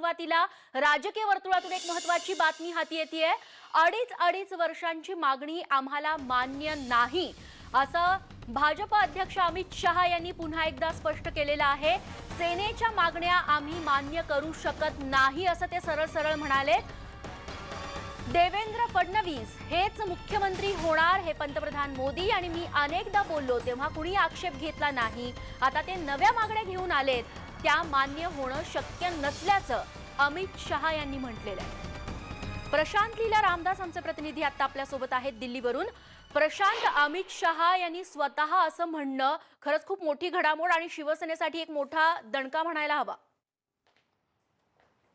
सुरुवातीला राजकीय वर्तुळातून एक महत्वाची बातमी हाती येते अडीच अडीच वर्षांची मागणी आम्हाला मान्य नाही. असं भाजप अध्यक्ष अमित शहा यांनी पुन्हा एकदा स्पष्ट केलेलं आहे. सेनेच्या मागण्या आम्ही मान्य करू शकत नाही असं ते सरळ सरळ म्हणाले. देवेंद्र फडणवीस हेच मुख्यमंत्री होणार हे पंतप्रधान मोदी आणि मी अनेकदा बोललो तेव्हा कुणी आक्षेप घेतला नाही. आता ते नव्या मागण्या घेऊन आलेत. त्या मान्य होणं शक्य नसल्याचं अमित शहा यांनी म्हटलेलं आहे. प्रशांत लीला रामदास आमचे प्रतिनिधी आता आपल्यासोबत आहेत दिल्लीवरून. प्रशांत अमित शहा यांनी स्वतः असं म्हणणं खरंच खूप मोठी घडामोड आणि शिवसेनेसाठी एक मोठा दणका म्हणायला हवा.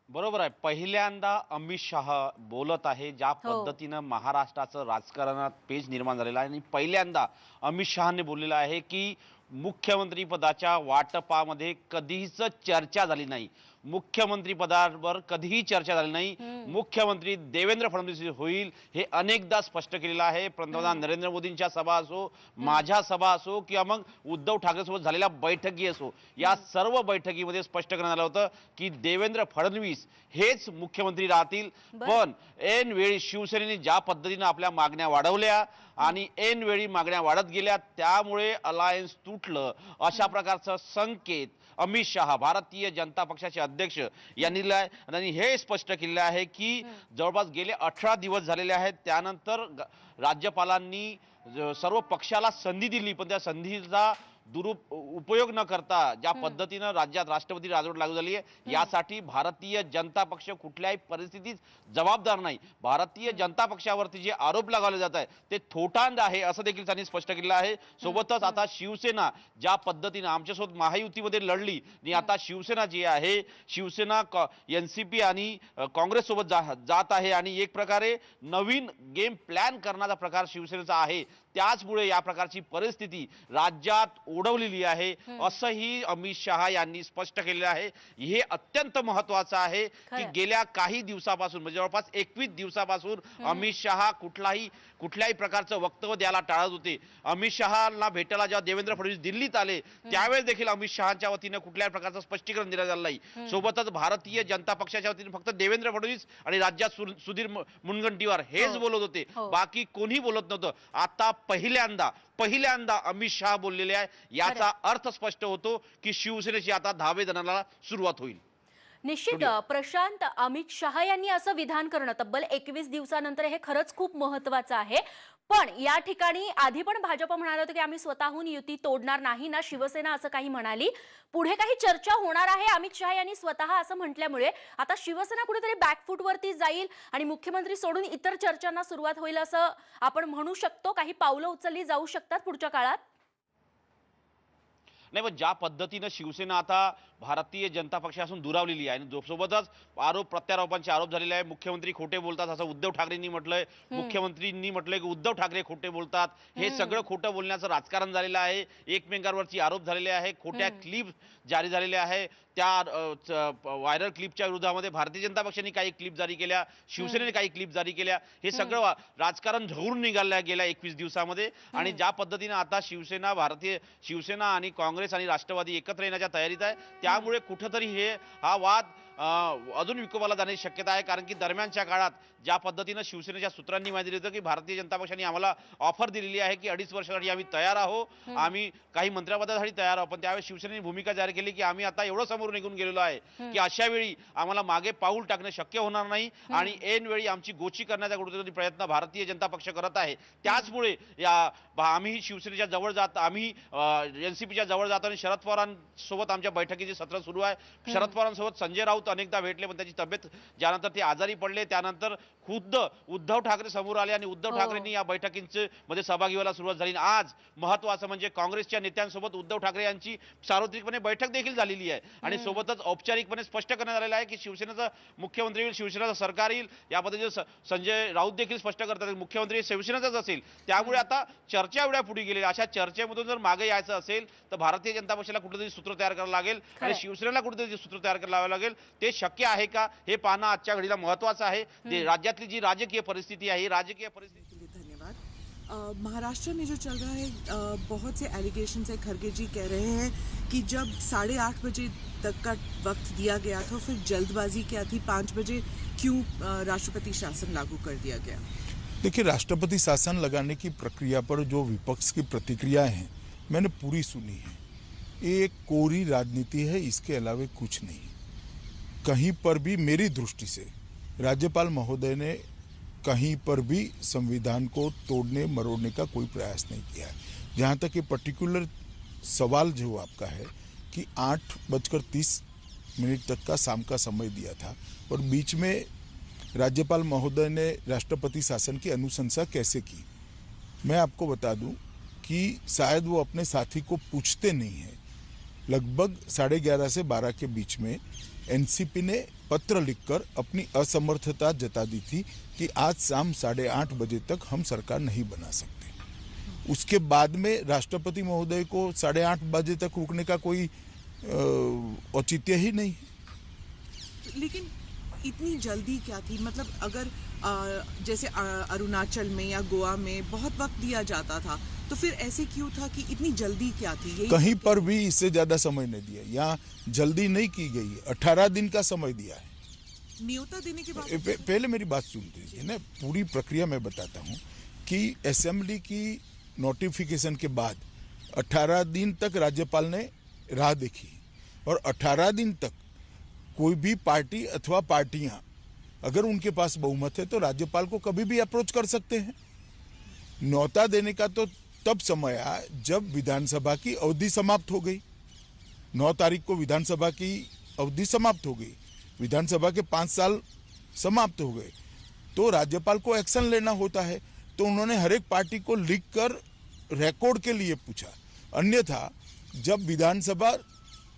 बरोबर आहे. पहिल्यांदा अमित शहा बोलत आहे ज्या हो. पद्धतीनं महाराष्ट्राचं राजकारणात पेज निर्माण झालेलं आहे आणि पहिल्यांदा अमित शहाने बोललेलं आहे की मुख्यमंत्री पदाच्या वाटपामध्ये कधीच चर्चा झाली नाही. मुख्यमंत्री पदावर कधीही चर्चा झाली नाही. मुख्यमंत्री देवेंद्र फडणवीस होईल हे अनेकदा स्पष्ट केलेलं आहे. पंतप्रधान नरेंद्र मोदींच्या सभा असो माझ्या सभा असो किंवा मग उद्धव ठाकरेसोबत झालेल्या बैठकी असो या सर्व बैठकीमध्ये स्पष्ट करण्यात आलं होतं की देवेंद्र फडणवीस हेच मुख्यमंत्री राहतील. पण ऐन वेळी शिवसेनेने ज्या पद्धतीनं आपल्या मागण्या वाढवल्या आणि ऐन वेळी मागण्या वाढत गेल्या त्यामुळे अलायन्स तुटलं. अशा प्रकारचा संकेत अमित शहा भारतीय जनता पक्षाचे अध्यक्ष यांनी दिलाय आणि हे स्पष्ट केलेलं आहे की जवळपास गेले अठरा दिवस झालेले आहेत. त्यानंतर राज्यपालांनी सर्व पक्षाला संधी दिली पण त्या संधीचा दुरुप उपयोग न करता ज्या पद्धतीनं राज्यात राष्ट्रपती राजवट लागू झाली आहे यासाठी भारतीय जनता पक्ष कुठल्याही परिस्थितीत जबाबदार नाही. भारतीय जनता पक्षावरती जे आरोप लगावले जात आहे ते थोटांड आहे असं देखील त्यांनी स्पष्ट केलेलं आहे. सोबतच आता शिवसेना ज्या पद्धतीनं आमच्यासोबत महायुतीमध्ये लढली आणि आता शिवसेना जी आहे शिवसेना एन सी पी आणि काँग्रेससोबत जा जात आहे आणि एक प्रकारे नवीन गेम प्लॅन करण्याचा प्रकार शिवसेनेचा आहे. त्याचमुळे या प्रकारची परिस्थिती राज्यात ओढवलेली आहे. असंही अमित शहा यांनी स्पष्ट केलेलं आहे. हे अत्यंत महत्वाचं आहे की. गेल्या काही दिवसापासून म्हणजे जवळपास एकवीस दिवसापासून अमित शहा कुठलाही कुठल्याही प्रकारचं वक्तव्य द्यायला टाळत होते. अमित शहाना भेटायला जेव्हा देवेंद्र फडणवीस दिल्लीत आले त्यावेळेस देखील अमित शहाच्या वतीनं कुठल्याही प्रकारचं स्पष्टीकरण दिलं झालं नाही. सोबतच भारतीय जनता पक्षाच्या वतीने फक्त देवेंद्र फडणवीस आणि राज्यात सुधीर मुनगंटीवार हेच हो. बोलत होते. हो. बाकी कोणी बोलत नव्हतं. आता पहिल्यांदा पहिल्यांदा अमित शहा बोललेले आहे. याचा अर्थ स्पष्ट होतो की शिवसेनेची आता दहावे जणाला सुरुवात होईल. निश्चित प्रशांत अमित शहा यांनी असं विधान करणं. तब्बल एकवीस दिवसानंतर हे खरंच खूप महत्वाचं आहे. पण या ठिकाणी आधी पण भाजप म्हणालं होतं की आम्ही स्वतःहून युती तोडणार नाही ना शिवसेना असं काही म्हणाली. पुढे काही चर्चा होणार आहे. अमित शहा यांनी स्वतः असं म्हटल्यामुळे आता शिवसेना कुठेतरी बॅकफूटवरती जाईल आणि मुख्यमंत्री सोडून इतर चर्चांना सुरुवात होईल असं आपण म्हणू शकतो. काही पावलं उचलली जाऊ शकतात पुढच्या काळात. नाही ज्या पद्धतीनं शिवसेना आता भारतीय जनता पक्षापासून दुरावलेली आहे. आणि सोबतच आरोप प्रत्यारोपांचे आरोप झालेले आहे. मुख्यमंत्री खोटे बोलतात असं उद्धव ठाकरेंनी म्हटलंय. मुख्यमंत्रींनी म्हटलंय की उद्धव ठाकरे खोटे बोलतात. हे सगळं खोटं बोलण्याचं राजकारण झालेलं आहे. एकमेकांवरची आरोप झालेले आहे. खोट्या क्लिप जारी झालेल्या आहे. त्या व्हायरल क्लिपच्या विरोधामध्ये भारतीय जनता पक्षाने काही क्लिप जारी केल्या. शिवसेनेने काही क्लिप जारी केल्या. हे सगळं राजकारण झळून निघालं गेल्या एकवीस दिवसामध्ये. आणि ज्या पद्धतीने आता शिवसेना भारतीय शिवसेना आणि काँग्रेस आणि राष्ट्रवादी एकत्र येण्याच्या तयारीत आहे त्यामुळे कुठंतरी हे हा वाद अजून विकोपाला जाण्याची शक्यता आहे कारण की दरम्यानच्या काळात ज्या पद्धतीनं शिवसेनेच्या सूत्रांनी माहिती दिली होतं की भारतीय जनता पक्षाने आम्हाला ऑफर दिलेली आहे की अडीच वर्षासाठी आम्ही तयार आहोत आम्ही काही मंत्रिपदासाठी तयार आहोत पण त्यावेळेस शिवसेनेने भूमिका जाहीर केली की आम्ही आता एवढं समोर निघून गेलेलो आहे की अशा वेळी आम्हाला मागे पाऊल टाकणं शक्य होणार नाही आणि ऐन वेळी आमची गोची करण्याचा कुठेतरी प्रयत्न भारतीय जनता पक्ष करत आहे. त्याचमुळे या आम्ही शिवसेनेच्या जवळ जात आम्ही एनसीपीच्या जवळ जातो आणि शरद पवारांसोबत आमच्या बैठकीचे सत्र सुरू आहे. शरद पवारांसोबत संजय राऊत अनेकदा भेटले पण त्याची तब्येत ज्यानंतर ते आजारी पडले त्यानंतर खुद्द उद्धव ठाकरे समोर आले आणि उद्धव हो. ठाकरेंनी या बैठकींचे मध्ये सहभागी व्हायला सुरुवात झाली. आणि आज महत्वाचं म्हणजे काँग्रेसच्या नेत्यांसोबत उद्धव ठाकरे यांची सार्वत्रिकपणे बैठक देखील झालेली आहे. आणि सोबतच औपचारिकपणे स्पष्ट करण्यात आलेलं आहे की शिवसेनेचं मुख्यमंत्री येईल शिवसेनेचं सरकार येईल. या पद्धतीने स- संजय राऊत देखील स्पष्ट करतात. मुख्यमंत्री शिवसेनेचाच असेल. त्यामुळे आता चर्चा एवढ्या पुढे गेली अशा चर्चेमधून जर मागे यायचं असेल तर भारतीय जनता पक्षाला कुठेतरी सूत्र तयार करावं लागेल. आणि. शिवसेनेला कुठेतरी सूत्र तयार करावं लागेल. ते शक्य आहे का? हे पाहणं आजच्या घडीला महत्वाचं आहे. ते राज्यातली जी राजकीय परिस्थिती आहे ही राजकीय परिस्थिती। धन्यवाद। महाराष्ट्र में जो चल रहा है बहुत से एलिगेशन है खरगे जी कह रहे हैं कि जब साढ़े आठ बजे तक का वक्त दिया गया था फिर जल्दबाजी क्या थी? पाँच बजे क्यों राष्ट्रपति शासन लागू कर दिया गया? देखिए राष्ट्रपति शासन लगाने की प्रक्रिया पर जो विपक्ष की प्रतिक्रियाएँ हैं मैंने पूरी सुनी है। ये एक कोरी राजनीति है इसके अलावा कुछ नहीं। कहीं पर भी मेरी दृष्टि से राज्यपाल महोदय ने कहीं पर भी संविधान को तोड़ने, मरोड़ने का कोई प्रयास नहीं किया है। जहाँ तक ये पर्टिकुलर सवाल जो आपका है कि आठ बजकर तीस मिनट तक का शाम का समय दिया था और बीच में राज्यपाल महोदय ने राष्ट्रपति शासन की अनुशंसा कैसे की? मैं आपको बता दूँ कि शायद वो अपने साथी को पूछते नहीं हैं। लगभग साढ़े ग्यारह से बारह के बीच में एनसीपी ने पत्र लिखकर अपनी असमर्थता जता दी थी कि आज शाम साढ़े आठ बजे तक हम सरकार नहीं बना सकते। उसके बाद में राष्ट्रपति महोदय को साढ़े आठ बजे तक रुकने का कोई औचित्य ही नहीं। लेकिन इतनी जल्दी क्या थी? मतलब अगर अ, जैसे अरुणाचल में या गोवा में बहुत वक्त दिया जाता था तो फिर ऐसे क्यों था कि इतनी जल्दी क्या थी? यही कहीं पर भी इससे ज़्यादा समय नहीं दिया। यहाँ जल्दी नहीं की गई है। अठारह दिन का समय दिया है। न्योता देने के बाद पे- पहले मेरी बात सुन लीजिए ना। पूरी प्रक्रिया मैं बताता हूँ कि असेंबली की नोटिफिकेशन के बाद 18 दिन तक राज्यपाल ने राह देखी। और 18 दिन तक कोई भी पार्टी अथवा पार्टियाँ अगर उनके पास बहुमत है तो राज्यपाल को कभी भी अप्रोच कर सकते हैं। न्योता देने का तो तब समय आया जब विधानसभा की अवधि समाप्त हो गई। नौ तारीख को विधानसभा की अवधि समाप्त हो गई। विधानसभा के पाँच साल समाप्त हो गए। तो राज्यपाल को एक्शन लेना होता है। तो उन्होंने हर एक पार्टी को लिख कर रिकॉर्ड के लिए पूछा। अन्यथा जब विधानसभा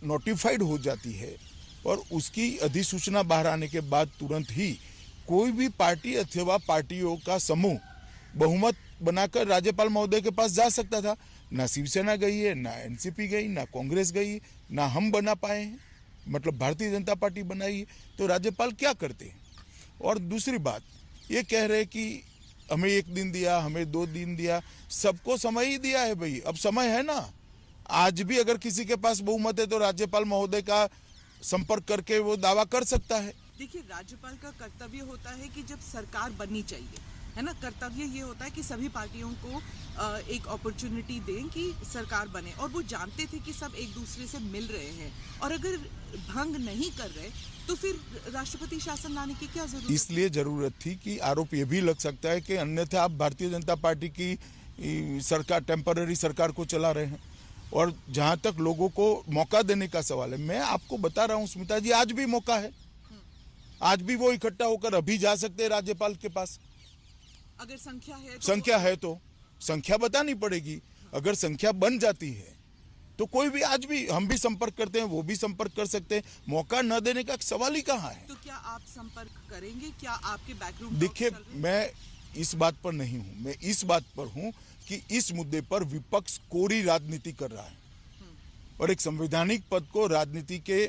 नोटिफाइड हो जाती है और उसकी अधिसूचना बाहर आने के बाद तुरंत ही कोई भी पार्टी अथवा पार्टियों का समूह बहुमत बनाकर राज्यपाल महोदय के पास जा सकता था। ना शिवसेना गई है, ना एनसीपी गई, ना कांग्रेस गई, ना हम बना पाए हैं। मतलब भारतीय जनता पार्टी बनाई है तो राज्यपाल क्या करते हैं? और दूसरी बात, ये कह रहे कि हमें एक दिन दिया, हमें दो दिन दिया, सबको समय ही दिया है भाई। अब समय है ना। आज भी अगर किसी के पास बहुमत है तो राज्यपाल महोदय का संपर्क करके वो दावा कर सकता है। देखिए, राज्यपाल का कर्तव्य होता है कि जब सरकार बननी चाहिए है ना कर्तव्य ये होता है कि सभी पार्टियों को एक अपॉर्चुनिटी दें कि सरकार बने। और वो जानते थे कि सब एक दूसरे से मिल रहे हैं। और अगर भंग नहीं कर रहे तो फिर राष्ट्रपति शासन लाने की क्या ज़रूरत इसलिए ज़रूरत थी कि आरोप ये भी लग सकता है कि अन्यथा आप भारतीय जनता पार्टी की सरकार टेम्पररी सरकार को चला रहे हैं। और जहाँ तक लोगों को मौका देने का सवाल है मैं आपको बता रहा हूँ स्मिता जी आज भी मौका है। आज भी वो इकट्ठा होकर अभी जा सकते हैं राज्यपाल के पास। अगर संख्या है तो संख्या है तो। संख्या बतानी पड़ेगी। अगर संख्या बन जाती है तो कोई भी आज भी हम भी संपर्क करते हैं वो भी संपर्क कर सकते हैं। मौका न देने का सवाल ही कहाँ है? तो क्या आप संपर्क करेंगे? क्या आपके बैकरूम देखिए मैं इस बात पर नहीं हूँ। मैं इस बात पर हूँ कि इस मुद्दे पर विपक्ष कोरी राजनीति कर रहा है। और एक संवैधानिक पद को राजनीति के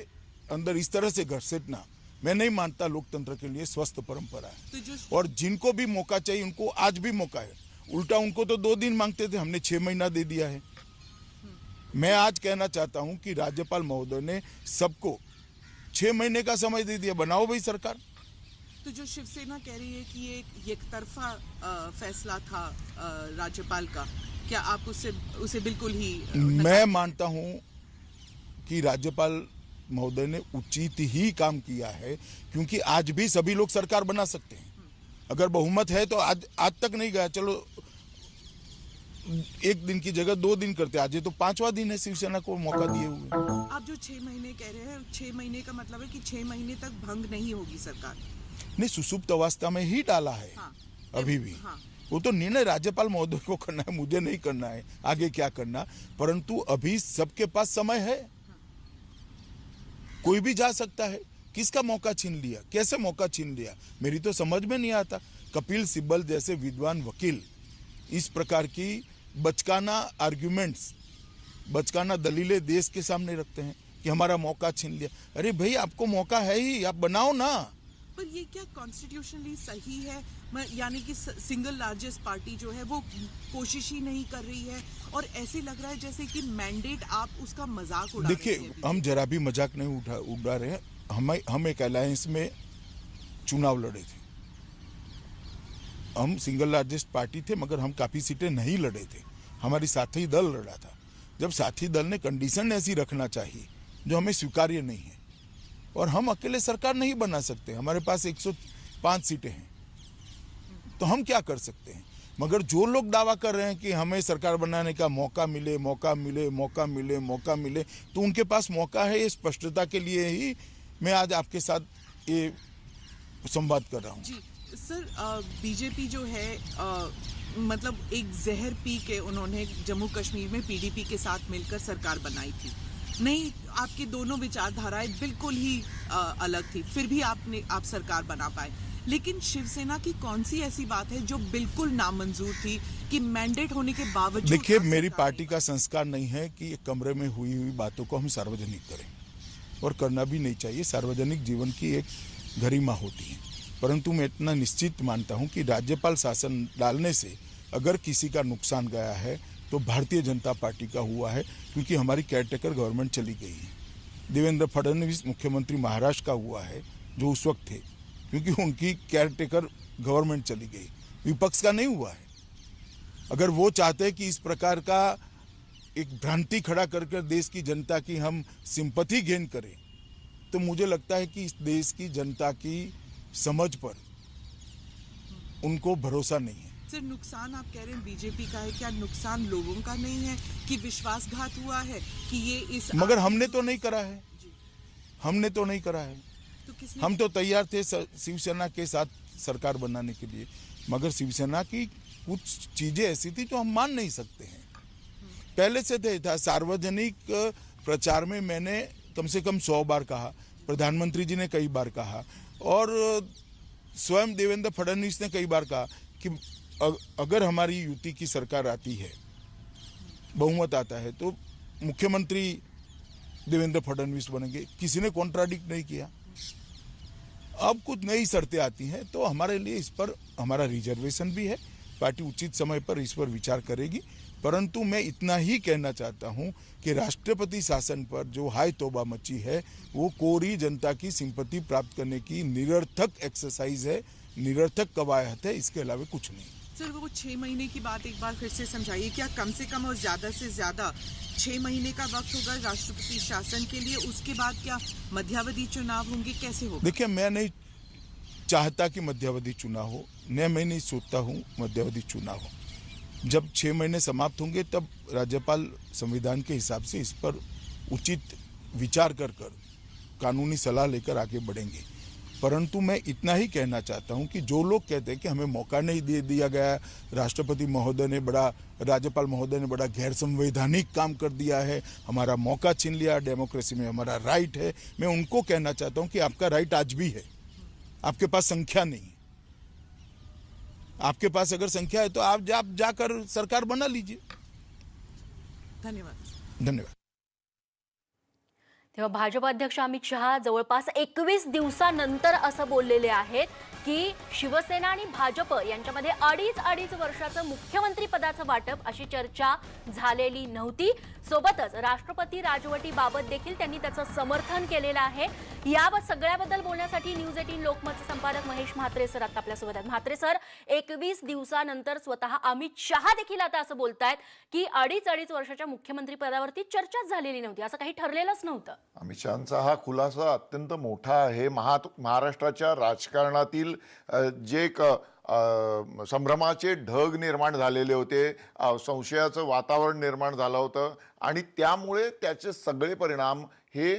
अंदर इस तरह से घसीटना मैं नहीं मानता लोकतंत्र के लिए स्वस्थ परंपरा है। तो और जिनको भी मौका चाहिए उनको आज भी मौका है। उल्टा उनको तो दो दिन मांगते थे हमने छह महीना दे दिया है। मैं आज कहना चाहता हूँ कि राज्यपाल महोदय ने सबको छह महीने का समय दे दिया। बनाओ भाई सरकार। तो जो शिवसेना कह रही है कि ये एक एकतरफा अ, फैसला था राज्यपाल का क्या आप उससे उसे बिल्कुल ही मैं मानता हूँ कि राज्यपाल महोदय ने उचित ही काम किया है क्योंकि आज भी सभी लोग सरकार बना सकते हैं। अगर बहुमत है तो आज आज तक नहीं गया। चलो एक दिन की जगह दो दिन करते आज ये तो पांचवा दिन है शिवसेना को मौका दिए हुए। आप जो छह महीने कह रहे हैं छह महीने का मतलब है कि छह महीने तक भंग नहीं होगी सरकार। नहीं सुसुप्त अवस्था में ही डाला है हाँ। अभी भी। हाँ। वो तो निर्णय राज्यपाल महोदय को करना है मुझे नहीं करना है आगे क्या करना। परंतु अभी सबके पास समय है। कोई भी जा सकता है। किसका मौका छीन लिया? कैसे मौका छीन लिया? मेरी तो समझ में नहीं आता। कपिल सिब्बल जैसे विद्वान वकील, इस प्रकार की बचकाना आर्ग्यूमेंट्स बचकाना दलीलें देश के सामने रखते हैं कि हमारा मौका छीन लिया। अरे भाई, आपको मौका है ही, आप बनाओ ना। पर ये क्या कॉन्स्टिट्यूशनली सही है? यानी कि सिंगल लार्जेस्ट पार्टी जो है वो कोशिश ही नहीं कर रही है। और ऐसे लग रहा है जैसे कि मैंडेट आप उसका मज़ाक उड़ा देखिए हम जरा भी मज़ाक नहीं उठा उड़ा रहे हैं। हम हम एक अलायंस में चुनाव लड़े थे। हम सिंगल लार्जेस्ट पार्टी थे मगर हम काफ़ी सीटें नहीं लड़े थे। हमारी साथी दल लड़ा था। जब साथी दल ने कंडीशन ऐसी रखना चाहिए जो हमें स्वीकार्य नहीं है और हम अकेले सरकार नहीं बना सकते हमारे पास 105 सीटें हैं। तो हम क्या कर सकते हैं? मगर जो लोग दावा कर रहे हैं कि हमें सरकार बनाने का मौका मिले मौका मिले मौका मिले मौका मिले तो उनके पास मौका है ये स्पष्टता के लिए ही मैं आज आपके साथ ये संवाद कर रहा हूँ। सर बीजेपी जो है अ, मतलब एक जहर पी के उन्होंने जम्मू कश्मीर में पीडीपी के साथ मिलकर सरकार बनाई थी। नहीं आपकी दोनों विचारधाराएँ बिल्कुल ही अ, अलग थी। फिर भी आपने आप सरकार बना पाए। लेकिन शिवसेना की कौन सी ऐसी बात है जो बिल्कुल नामंजूर थी कि मैंडेट होने के बावजूद देखिए मेरी पार्टी का संस्कार नहीं है कि कमरे में हुई हुई बातों को हम सार्वजनिक करें। और करना भी नहीं चाहिए। सार्वजनिक जीवन की एक गरिमा होती है। परंतु मैं इतना निश्चित मानता हूँ कि राज्यपाल शासन डालने से अगर किसी का नुकसान गया है तो भारतीय जनता पार्टी का हुआ है, क्योंकि हमारी केयरटेकर गवर्नमेंट चली गई है। देवेंद्र फडणवीस मुख्यमंत्री महाराष्ट्र का हुआ है, जो उस वक्त थे, क्योंकि उनकी केयरटेकर गवर्नमेंट चली गई। विपक्ष का नहीं हुआ है। अगर वो चाहते हैं कि इस प्रकार का एक भ्रांति खड़ा करके देश की जनता की हम सिंपथी गेन करें तो मुझे लगता है कि इस देश की जनता की समझ पर उनको भरोसा नहीं है। सिर्फ़ नुकसान आप कह रहे हैं बीजेपी का है? क्या नुकसान लोगों का नहीं है कि विश्वासघात हुआ है कि ये इस मगर हमने तो नहीं करा है। हमने तो नहीं करा है। तो हम तो तैयार थे शिवसेना के साथ सरकार बनाने के लिए। मगर शिवसेना की कुछ चीज़ें ऐसी थी जो हम मान नहीं सकते हैं। पहले से थे था सार्वजनिक प्रचार में मैंने कम से कम सौ बार कहा प्रधानमंत्री जी ने कई बार कहा और स्वयं देवेंद्र फडणवीस ने कई बार कहा कि अगर हमारी युति की सरकार आती है, बहुमत आता है तो मुख्यमंत्री देवेंद्र फडणवीस बनेंगे। किसी ने कॉन्ट्राडिक्ट नहीं किया। अब कुछ नई शर्तें आती हैं तो हमारे लिए इस पर हमारा रिजर्वेशन भी है। पार्टी उचित समय पर इस पर विचार करेगी। परंतु मैं इतना ही कहना चाहता हूँ कि राष्ट्रपति शासन पर जो हाई तोबा मची है, वो कोरी जनता की सिंपत्ति प्राप्त करने की निरर्थक एक्सरसाइज है, निरर्थक कवायत है, इसके अलावा कुछ नहीं। सर, वो छह महीने की बात एक बार फिर से समझाइए। क्या कम से कम और ज़्यादा से ज़्यादा छह महीने का वक्त होगा राष्ट्रपति शासन के लिए? उसके बाद क्या मध्यावधि चुनाव होंगे? कैसे होगा? देखिए, मैं नहीं चाहता कि मध्यावधि चुनाव हो। न मैं नहीं सोचता हूँ मध्यावधि चुनाव हो। जब छः महीने समाप्त होंगे, तब राज्यपाल संविधान के हिसाब से इस पर उचित विचार कर कर कानूनी सलाह लेकर आगे बढ़ेंगे। परंतु मैं इतना ही कहना चाहता हूँ कि जो लोग कहते हैं कि हमें मौका नहीं दे दिया गया राष्ट्रपति महोदय ने बड़ा राज्यपाल महोदय ने बड़ा गैर संवैधानिक काम कर दिया है हमारा मौका छीन लिया डेमोक्रेसी में हमारा राइट है। मैं उनको कहना चाहता हूँ कि आपका राइट आज भी है आपके पास संख्या नहीं। है आपके पास अगर संख्या है तो आप जा, आप जाकर सरकार बना लीजिए। धन्यवाद। धन्यवाद। तेव्हा भाजपा अध्यक्ष अमित शहा जवळपास एकवीस दिवसानंतर असं बोललेले आहेत की शिवसेना आणि भाजप यांच्यामध्ये अडीच अडीच वर्षाचं मुख्यमंत्री पदाचं वाटप अशी चर्चा झालेली नव्हती. सोबतच राष्ट्रपती राजवटीबाबत देखील त्यांनी त्याचं समर्थन केलेलं आहे. या सगळ्याबद्दल बोलण्यासाठी न्यूज एटीन लोकमतचे संपादक महेश म्हात्रे सर आता आपल्यासोबत आहेत. म्हात्रे सर एकवीस दिवसानंतर स्वतः अमित शहा देखील आता असं बोलतायत की अडीच अडीच वर्षाच्या मुख्यमंत्री पदावरती चर्चाच झालेली नव्हती. असं काही ठरलेलंच नव्हतं. अमित शहांचा हा खुलासा अत्यंत मोठा आहे. महा महाराष्ट्राच्या राजकारणातील जे एक संभ्रमाचे ढग निर्माण झालेले होते संशयाचं वातावरण निर्माण झालं होतं आणि त्यामुळे त्याचे सगळे परिणाम हे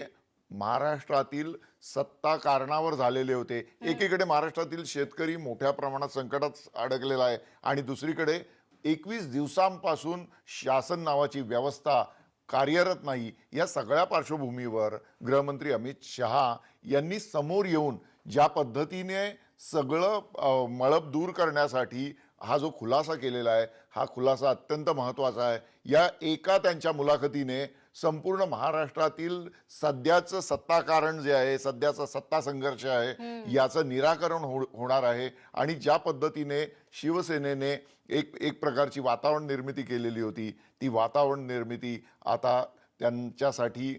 महाराष्ट्रातील सत्ता कारणावर झालेले होते. एकीकडे महाराष्ट्रातील शेतकरी मोठ्या प्रमाणात संकटात अडकलेला आहे आणि दुसरीकडे एकवीस दिवसांपासून शासन नावाची व्यवस्था कार्यरत नाही या सगळ्या पार्श्वभूमीवर गृहमंत्री अमित शहा यांनी समोर येऊन ज्या पद्धतीने सगळं मळब मळप दूर करण्यासाठी हा जो खुलासा केलेला आहे हा खुलासा अत्यंत महत्त्वाचा आहे. या एका त्यांच्या मुलाखतीने संपूर्ण महाराष्ट्रातील सध्याचं सत्ताकारण जे आहे सध्याचा सत्ता संघर्ष आहे याचं निराकरण हो होणार आहे. आणि ज्या पद्धतीने शिवसेनेने एक एक प्रकारची वातावरण निर्मिती केलेली होती ती वातावरण निर्मिती आता त्यांच्यासाठी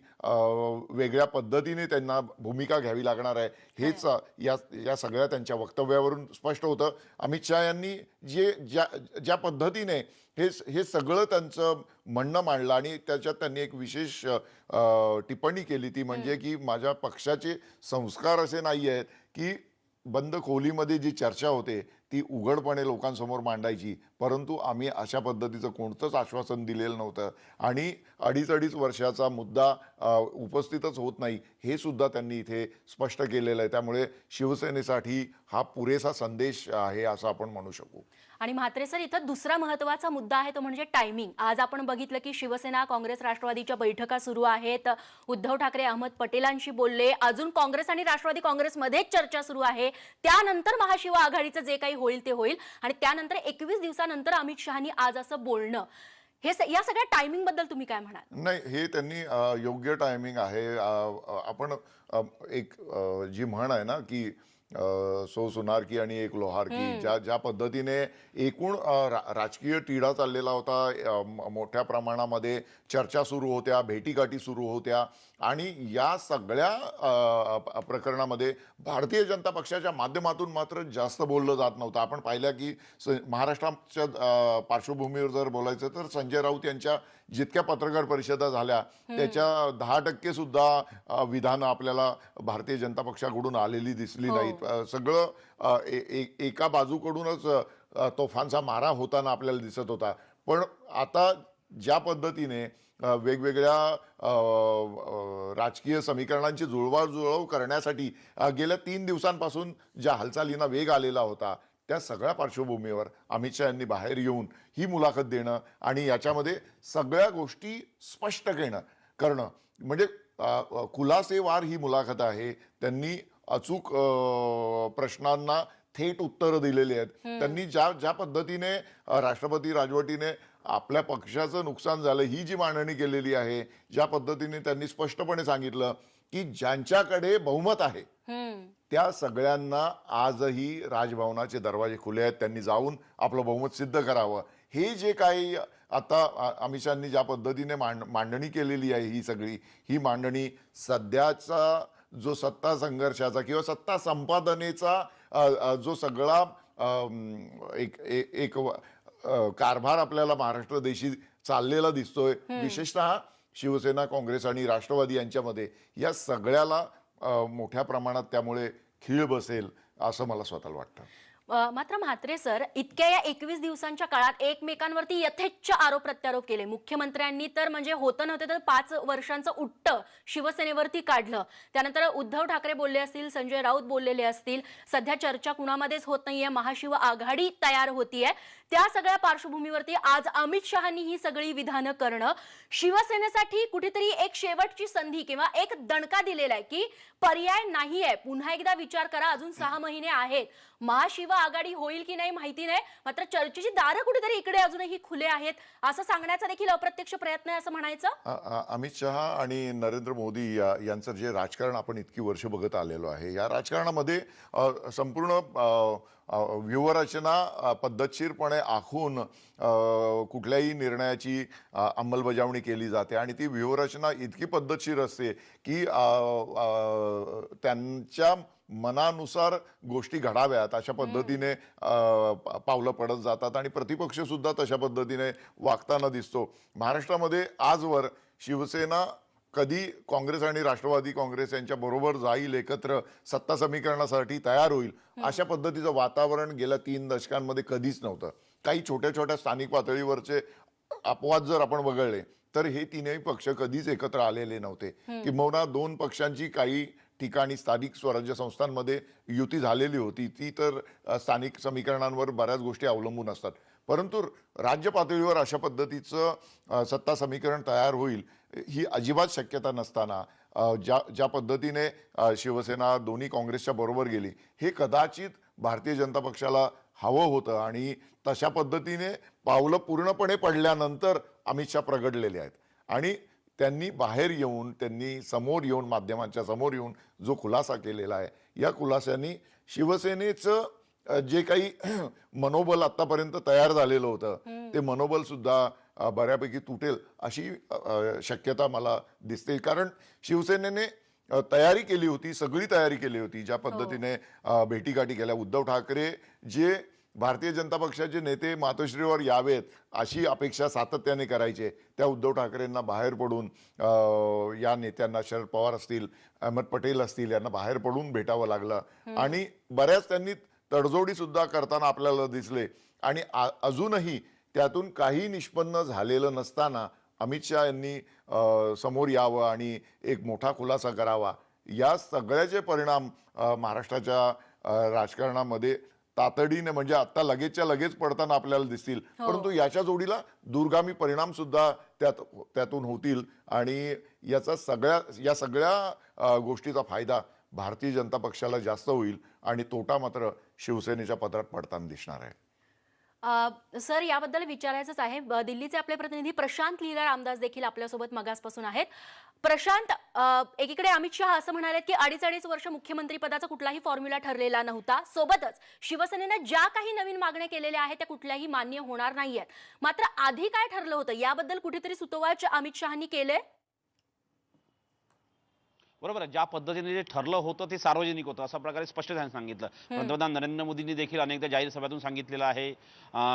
वेगळ्या पद्धतीने त्यांना भूमिका घ्यावी लागणार आहे. हेच या या सगळ्या त्यांच्या वक्तव्यावरून स्पष्ट होतं. अमित शहा यांनी जे ज्या ज्या पद्धतीने हे हे सगळं त्यांचं म्हणणं मांडलं आणि त्याच्यात त्यांनी एक विशेष टिप्पणी केली ती म्हणजे की माझ्या पक्षाचे संस्कार असे नाही आहेत की बंद खोलीमध्ये जी चर्चा होते ती उघडपणे लोकांसमोर मांडायची. परंतु आम्ही अशा पद्धतीचं कोणतंच आश्वासन दिलेलं नव्हतं. आणि अडीच अडीच वर्षाचा मुद्दा उपस्थितच होत नाही हे सुद्धा त्यांनी इथे स्पष्ट केलेलं आहे. त्यामुळे शिवसेनेसाठी हा पुरेसा संदेश आहे असं आपण म्हणू शकू. आणि म्हात्रे सर इथं दुसरा महत्त्वाचा मुद्दा आहे तो म्हणजे टायमिंग आज आपण बघितलं की शिवसेना काँग्रेस राष्ट्रवादीच्या बैठका सुरू आहेत. उद्धव ठाकरे अहमद पटेलांशी बोलले. अजून काँग्रेस आणि राष्ट्रवादी काँग्रेसमध्येच चर्चा सुरू आहे. त्यानंतर महाशिव आघाडीचं जे काही होईल ते होईल. आणि त्यानंतर एकवीस दिवसानंतर अमित शहानी आज असं बोलणं. हे या सगळ्या टायमिंगबद्दल तुम्ही काय म्हणाल? नाही हे त्यांनी योग्य टायमिंग आहे. आपण एक जी म्हण आहे ना की सो सुनार की आणि एक लोहार की ज्या ज्या पद्धतीने एकूण रा- राजकीय तिढा चाललेला होता मोठ्या प्रमाणामध्ये चर्चा सुरू होत्या भेटीगाठी सुरू होत्या आणि या सगळ्या प्रकरणामध्ये भारतीय जनता पक्षाच्या माध्यमातून मात्र जास्त बोललं जात नव्हतं. आपण पाहिलं की स महाराष्ट्राच्या पार्श्वभूमीवर जर बोलायचं तर संजय राऊत यांच्या जितक्या पत्रकार परिषदा झाल्या त्याच्या दहा टक्के सुद्धा विधानं आपल्याला भारतीय जनता पक्षाकडून आलेली दिसली हो. नाहीत. सगळं एका बाजूकडूनच तोफांचा मारा होताना आपल्याला दिसत होता. पण आता ज्या पद्धतीने वेगवेगळ्या राजकीय समीकरणांची जुळवाजुळव करण्यासाठी गेल्या तीन दिवसांपासून ज्या हालचालींना वेग आलेला होता त्या सगळ्या पार्श्वभूमीवर अमित शहा यांनी बाहेर येऊन ही मुलाखत देणं आणि याच्यामध्ये सगळ्या गोष्टी स्पष्ट घेणं करणं. म्हणजे खुलासेवार ही मुलाखत आहे. त्यांनी अचूक प्रश्नांना थेट उत्तरं दिलेली आहेत. त्यांनी ज्या ज्या पद्धतीने राष्ट्रपती राजवटीने आपल्या पक्षाचं नुकसान झालं ही जी मांडणी केलेली आहे ज्या पद्धतीने त्यांनी स्पष्टपणे सांगितलं की ज्यांच्याकडे बहुमत आहे त्या सगळ्यांना आजही राजभवनाचे दरवाजे खुले आहेत. त्यांनी जाऊन आपलं बहुमत सिद्ध करावं. हे जे काही आता अमित शहानी ज्या पद्धतीने मांड मांडणी केलेली आहे ही सगळी ही मांडणी सध्याचा जो सत्ता संघर्षाचा किंवा सत्ता संपादनेचा जो सगळा एक एक कारभार आपल्याला महाराष्ट्र देशी चाललेला दिसतोय. विशेषतः शिवसेना काँग्रेस आणि राष्ट्रवादी यांच्यामध्ये या सगळ्याला मोठ्या प्रमाणात त्यामुळे खीळ बसेल असं मला स्वतःला वाटतं. मात्र म्हात्रे सर इतक्या या एकवीस दिवसांच्या काळात एकमेकांवरती यथेच्छ आरोप प्रत्यारोप केले. मुख्यमंत्र्यांनी तर म्हणजे होतं नव्हतं तर पाच वर्षांचं उट्ट शिवसेनेवरती काढलं. त्यानंतर उद्धव ठाकरे बोलले असतील संजय राऊत बोललेले असतील. सध्या चर्चा कुणामध्येच होत नाहीये. महाशिव आघाडी तयार होतीये. त्या सगळ्या पार्श्वभूमीवरती आज अमित शहानी ही सगळी विधानं करणं शिवसेनेसाठी कुठेतरी एक शेवटची संधी किंवा एक दणका दिलेला आहे की पर्याय नाहीये पुन्हा एकदा विचार करा अजून सहा महिने आहेत. महाशिव आघाडी होईल की नाही माहिती नाही. मात्र चर्चेची दारं कुठेतरी इकडे अजूनही खुले आहेत. असं सांगण्याचा देखील अप्रत्यक्ष प्रयत्न आहे असं म्हणायचं? अमित शहा आणि नरेंद्र मोदी यांचं जे राजकारण आपण इतकी वर्ष बघत आलेलो आहे या राजकारणामध्ये संपूर्ण व्यूहरचना पद्धतशीरपणे आखून कुठल्याही निर्णयाची अंमलबजावणी केली जाते आणि ती व्यूहरचना इतकी पद्धतशीर असते की त्यांच्या मनानुसार गोष्टी घडाव्यात अशा पद्धतीने पावलं पडत जातात आणि प्रतिपक्ष सुद्धा तशा पद्धतीने वागताना दिसतो. महाराष्ट्रामध्ये आजवर शिवसेना कधी काँग्रेस आणि राष्ट्रवादी काँग्रेस यांच्या बरोबर जाईल एकत्र सत्ता समीकरणासाठी तयार होईल अशा पद्धतीचं वातावरण गेल्या तीन दशकांमध्ये कधीच नव्हतं. काही छोट्या छोट्या स्थानिक पातळीवरचे अपवाद जर आपण वगळले तर हे तीनही पक्ष कधीच एकत्र आलेले नव्हते. किंबहुना दोन पक्षांची काही ठिकाणी स्थानिक स्वराज्य संस्थांमध्ये युती झालेली होती ती तर स्थानिक समीकरणांवर बऱ्याच गोष्टी अवलंबून असतात. परंतु राज्य पातळीवर अशा पद्धतीचं सत्ता समीकरण तयार होईल ही अजिबात शक्यता नसताना ज्या ज्या पद्धतीने शिवसेना दोन्ही काँग्रेसच्या बरोबर गेली हे कदाचित भारतीय जनता पक्षाला हवं होतं आणि तशा पद्धतीने पावलं पूर्णपणे पडल्यानंतर अमित शहा प्रगटलेले आहेत. आणि त्यांनी बाहेर येऊन त्यांनी समोर येऊन माध्यमांच्या समोर येऊन जो खुलासा केलेला आहे या खुलाशाने शिवसेनेचं जे काही मनोबल आतापर्यंत तयार झालेलं होतं ते मनोबल सुद्धा बऱ्यापैकी तुटेल अशी शक्यता मला दिसते. कारण शिवसेनेने तयारी केली होती सगळी तयारी केली होती ज्या पद्धतीने अ, भेटीगाठी केल्या. उद्धव ठाकरे जे भारतीय जनता पक्षाचे नेते मातोश्रीवर यावेत अशी अपेक्षा सातत्याने करायचे त्या उद्धव ठाकरेंना बाहेर पडून या नेत्यांना शरद पवार असतील अहमद पटेल असतील यांना बाहेर पडून भेटावं लागलं. आणि बऱ्याच त्यांनी तडजोडी सुद्धा करताना आपल्याला दिसले. आणि आ- अजूनही त्यातून काही निष्पन्न झालेलं नसताना अमित शहा यांनी समोर यावं आणि एक मोठा खुलासा करावा. या सगळ्याचे परिणाम महाराष्ट्राच्या राजकारणामध्ये तातडीने म्हणजे आता लगेचच्या लगेच पडताना आपल्याला दिसतील. परंतु याच्या जोडीला दूरगामी परिणाम सुद्धा त्यात त्यातून होतील आणि याचा सगळ्या या सगळ्या गोष्टीचा फायदा भारतीय जनता पक्षाला जास्त होईल आणि तोटा मात्र शिवसेनेच्या पदरात पडताना दिसणार आहे. सर याबद्दल विचारायचंच आहे. दिल्लीचे आपले प्रतिनिधी प्रशांत लीला रामदास देखील आपल्यासोबत मगासपासून आहेत. प्रशांत एकीकडे अमित शहा असं म्हणाले की अडीच अडीच वर्ष मुख्यमंत्री पदाचा कुठलाही फॉर्म्युला ठरलेला नव्हता. सोबतच शिवसेनेनं ज्या काही नवीन मागण्या केलेल्या आहेत त्या कुठल्याही मान्य होणार नाहीयेत. मात्र आधी काय ठरलं होतं? याबद्दल कुठेतरी सुतोवाच अमित शहानी केलंय? बरोबर आहे. ज्या पद्धतीने जे ठरलं होतं ते सार्वजनिक होतं अशा प्रकारे स्पष्ट त्यांनी सांगितलं. पंतप्रधान नरेंद्र मोदींनी देखील अनेकदा जाहीर सभेतून सांगितलेलं आहे.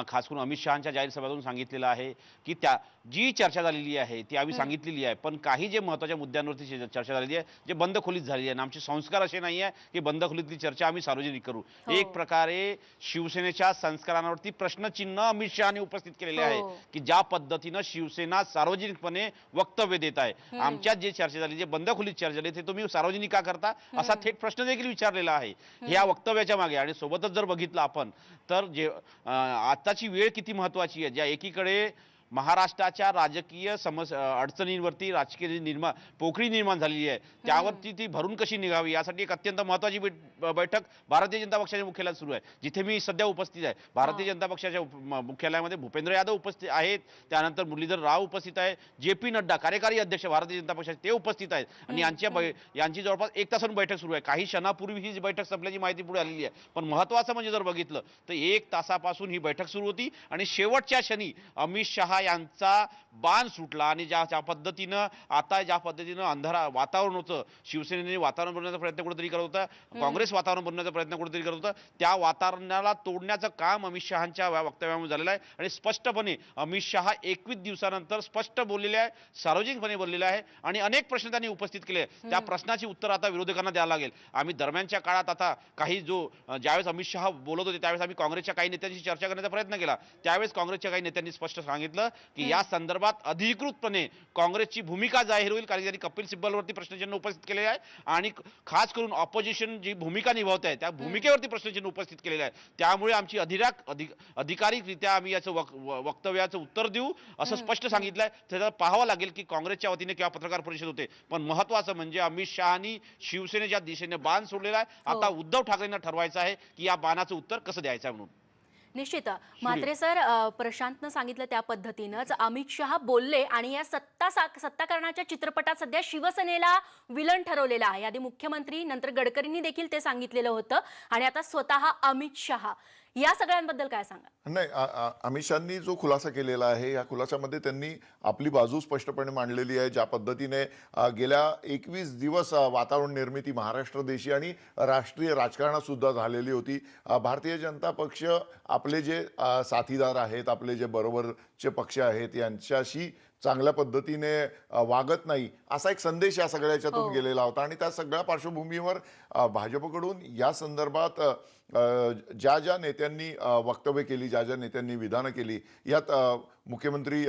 खास करून अमित शहाच्या जाहीर सभेतून सांगितलेलं आहे की त्या जी चर्चा झालेली आहे ती आम्ही सांगितलेली आहे. पण काही जे महत्त्वाच्या मुद्द्यांवरती चर्चा झालेली आहे जे बंद खोलीत झालेली आहे. आणि आमचे संस्कार असे नाही आहे की बंद खोलीतली चर्चा आम्ही सार्वजनिक करू. एक प्रकारे शिवसेनेच्या संस्कारांवरती प्रश्नचिन्ह अमित शहाने उपस्थित केलेले आहे हो. की ज्या पद्धतीनं शिवसेना सार्वजनिकपणे वक्तव्य देत आहे. आमच्यात जे चर्चा झाली जे बंद खोलीत चर्चा झाली ते तुम्ही सार्वजनिक का करता असा थेट प्रश्न देखील विचारलेला आहे. या वक्तव्याच्या मागे आणि सोबतच जर बघितलं आपण तर जे अं, आताची वेळ किती महत्वाची आहे ज्या एकीकडे महाराष्ट्राच्या राजकीय समस अडचणींवरती राजकीय निर्माण पोखरी निर्माण झालेली आहे त्यावरती ती भरून कशी निघावी? यासाठी एक अत्यंत महत्वाची बैठ- बैठक भारतीय जनता पक्षाच्या मुख्यालयात सुरू आहे. जिथे मी सध्या उपस्थित आहे. भारतीय जनता पक्षाच्या मुख्यालयामध्ये भूपेंद्र यादव उपस्थित आहेत. त्यानंतर मुरलीधर राव उपस्थित आहे. जे पी नड्डा कार्यकारी अध्यक्ष भारतीय जनता पक्षाचे ते उपस्थित आहेत. आणि यांच्या बै- यांची जवळपास एक तासाहून बैठक सुरू आहे. काही क्षणापूर्वी ही बैठक संपल्याची माहिती पुढे आलेली आहे. पण महत्वाचं म्हणजे जर बघितलं तर एक तासापासून ही बैठक सुरू होती. आणि शेवटच्या क्षणी अमित शहा यांचा बाण सुटला आणि ज्या ज्या पद्धतीनं आता ज्या पद्धतीनं अंधारा वातावरण होतं शिवसेनेने वातावरण बनवण्याचा प्रयत्न कुठेतरी करत होता काँग्रेस वातावरण बनवण्याचा प्रयत्न कुठेतरी करत होता त्या वातावरणाला तोडण्याचं काम अमित शहाच्या वक्तव्यामुळे झालेलं आहे. आणि स्पष्टपणे अमित शहा एकवीस दिवसानंतर स्पष्ट बोललेले आहे सार्वजनिकपणे बोललेले आहे आणि अनेक प्रश्न त्यांनी उपस्थित केले. त्या प्रश्नाची उत्तर आता विरोधकांना द्यावं लागेल. आम्ही दरम्यानच्या काळात आता काही जो ज्यावेळेस अमित शहा बोलत होते त्यावेळेस आम्ही काँग्रेसच्या काही नेत्यांशी चर्चा करण्याचा प्रयत्न केला. त्यावेळेस काँग्रेसच्या काही नेत्यांनी स्पष्ट सांगितलं की या संदर्भात अधिकृतपणे काँग्रेसची भूमिका जाहीर होईल कारण त्यांनी कपिल सिब्बलवरती प्रश्नचिन्ह उपस्थित केले आहे आणि खास करून ऑपोजिशन जी भूमिका निभावत आहे त्या भूमिकेवरती प्रश्नचिन्ह उपस्थित केलेलं आहे. त्यामुळे आमची अधिराक अधिक अधिकारिकरित्या आम्ही याचं वक्तव्याचं उत्तर देऊ असं स्पष्ट सांगितलं आहे त्याला पाहावं लागेल की काँग्रेसच्या वतीने किंवा पत्रकार परिषद होते पण महत्वाचं म्हणजे अमित शहानी शिवसेनेच्या दिशेने बाण सोडलेला आहे. आता उद्धव ठाकरेंना ठरवायचं आहे की या बाणाचं उत्तर कसं द्यायचं आहे म्हणून. निश्चित. मात्रे सर प्रशांतनं सांगितलं त्या पद्धतीनंच. अमित शहा बोलले आणि या सत्ता सत्ताकरणाच्या चित्रपटात सध्या शिवसेनेला विलन ठरवलेलं आहे. आधी मुख्यमंत्री नंतर गडकरींनी देखील ते सांगितलेलं होतं. आणि आता स्वतः अमित शहा. या सगळ्यांबद्दल काय सांगा नाही अमित जो खुलासा केलेला आहे या खुलासामध्ये त्यांनी आपली बाजू स्पष्टपणे मांडलेली आहे ज्या पद्धतीने गेल्या एकवीस दिवस वातावरण निर्मिती महाराष्ट्र देशी आणि राष्ट्रीय राजकारणात सुद्धा झालेली होती. भारतीय जनता पक्ष आपले जे साथीदार आहेत आपले जे बरोबरचे पक्ष आहेत यांच्याशी चांगल्या पद्धतीने वागत नाही असा एक संदेश या सगळ्याच्यातून गेलेला होता. आणि त्या सगळ्या पार्श्वभूमीवर भाजपकडून या संदर्भात ज्या ज्या नेत्यांनी वक्तव्य केली ज्या ज्या नेत्यांनी विधानं केली यात मुख्यमंत्री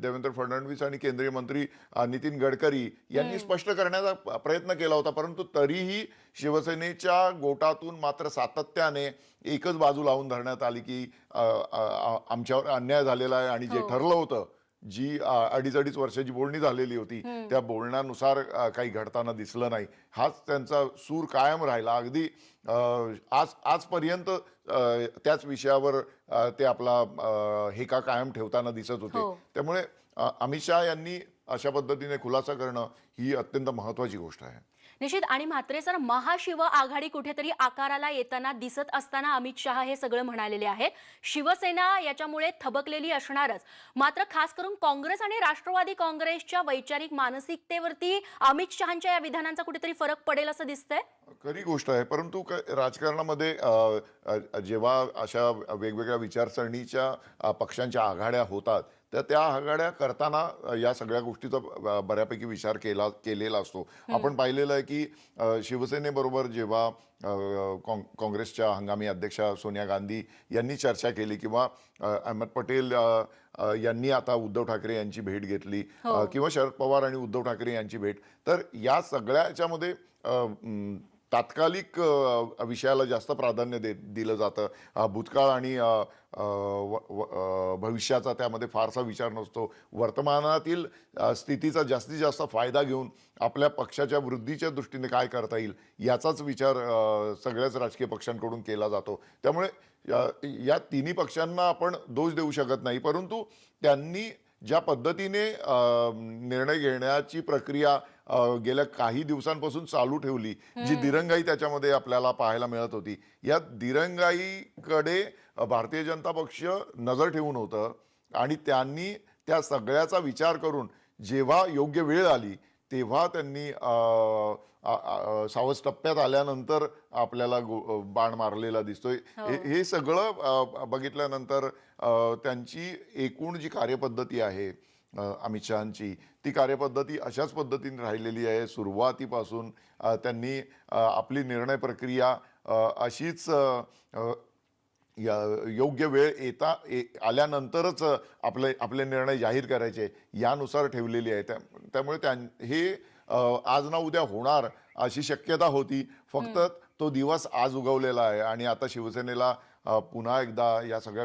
देवेंद्र फडणवीस आणि केंद्रीय मंत्री नितीन गडकरी यांनी स्पष्ट करण्याचा प्रयत्न केला होता. परंतु तरीही शिवसेनेच्या गोटातून मात्र सातत्याने एकच बाजू लावून धरण्यात आली की आमच्यावर अन्याय झालेला आहे आणि जे ठरलं होतं जी अडीच अडीच वर्षाची बोलणी झालेली होती त्या बोलण्यानुसार काही घडताना दिसलं नाही. हाच त्यांचा सूर कायम राहिला. अगदी आज आजपर्यंत त्याच विषयावर ते आपला अं, हे का कायम ठेवताना दिसत होते. हो. त्यामुळे अमित शहा यांनी अशा पद्धतीने खुलासा करणं ही अत्यंत महत्वाची गोष्ट आहे. निश्चित. आणि म्हात्रे सर महाशिव आघाडी कुठेतरी आकाराला येताना दिसत असताना अमित शहा हे सगळं म्हणालेले आहेत. शिवसेना याच्यामुळे थबकलेली असणारच. मात्र खास करून काँग्रेस आणि राष्ट्रवादी काँग्रेसच्या वैचारिक मानसिकतेवरती अमित शहांच्या या विधानांचा कुठेतरी फरक पडेल असं दिसतंय? खरी गोष्ट आहे. परंतु क- राजकारणामध्ये जेव्हा अशा वेगवेगळ्या विचारसरणीच्या पक्षांच्या आघाड्या होतात तर त्या आघाड्या करताना या सगळ्या गोष्टीचा बऱ्यापैकी विचार केला केलेला असतो. आपण पाहिलेलं आहे की शिवसेनेबरोबर जेव्हा काँग्रेसच्या हंगामी अध्यक्षा सोनिया गांधी यांनी चर्चा केली किंवा अहमद पटेल यांनी आता उद्धव ठाकरे यांची भेट घेतली अ, किंवा शरद पवार आणि उद्धव ठाकरे यांची भेट तर या सगळ्या याच्यामध्ये अ, म, तात्कालिक विषयाला जास्त प्राधान्य दे दिलं जातं. भूतकाळ आणि व- भविष्याचा त्यामध्ये फारसा विचार नसतो. वर्तमानातील स्थितीचा जास्तीत जास्त फायदा घेऊन आपल्या पक्षाच्या वृद्धीच्या दृष्टीने काय करता येईल याचाच विचार सगळ्याच राजकीय पक्षांकडून केला जातो. त्यामुळे या तिन्ही पक्षांना आपण दोष देऊ शकत नाही. परंतु त्यांनी ज्या पद्धतीने निर्णय घेण्याची प्रक्रिया गेल्या काही दिवसांपासून चालू ठेवली जी दिरंगाई त्याच्यामध्ये आपल्याला पाहायला मिळत होती. या दिरंगाईकडे भारतीय जनता पक्ष नजर ठेवून होतं आणि त्यांनी त्या सगळ्याचा विचार करून जेव्हा योग्य वेळ आली तेव्हा त्यांनी सावज टप्प्यात आल्यानंतर आपल्याला गो- बाण मारलेला दिसतोय. हे. हे सगळं बघितल्यानंतर त्यांची एकूण जी कार्यपद्धती आहे अमित शहाची ती कार्यपद्धती अशाच पद्धतीने राहिलेली आहे. सुरुवातीपासून त्यांनी आपली निर्णय प्रक्रिया अशीच योग्य वेळ येता ए- आल्यानंतरच आपले आपले निर्णय जाहीर करायचे यानुसार ठेवलेली आहे. त्या त्यामुळे त्या हे आज ना उद्या होणार अशी शक्यता होती. फक्त तो दिवस आज उगवलेला आहे आणि आता शिवसेनेला पुन्हा एकदा या सगळ्या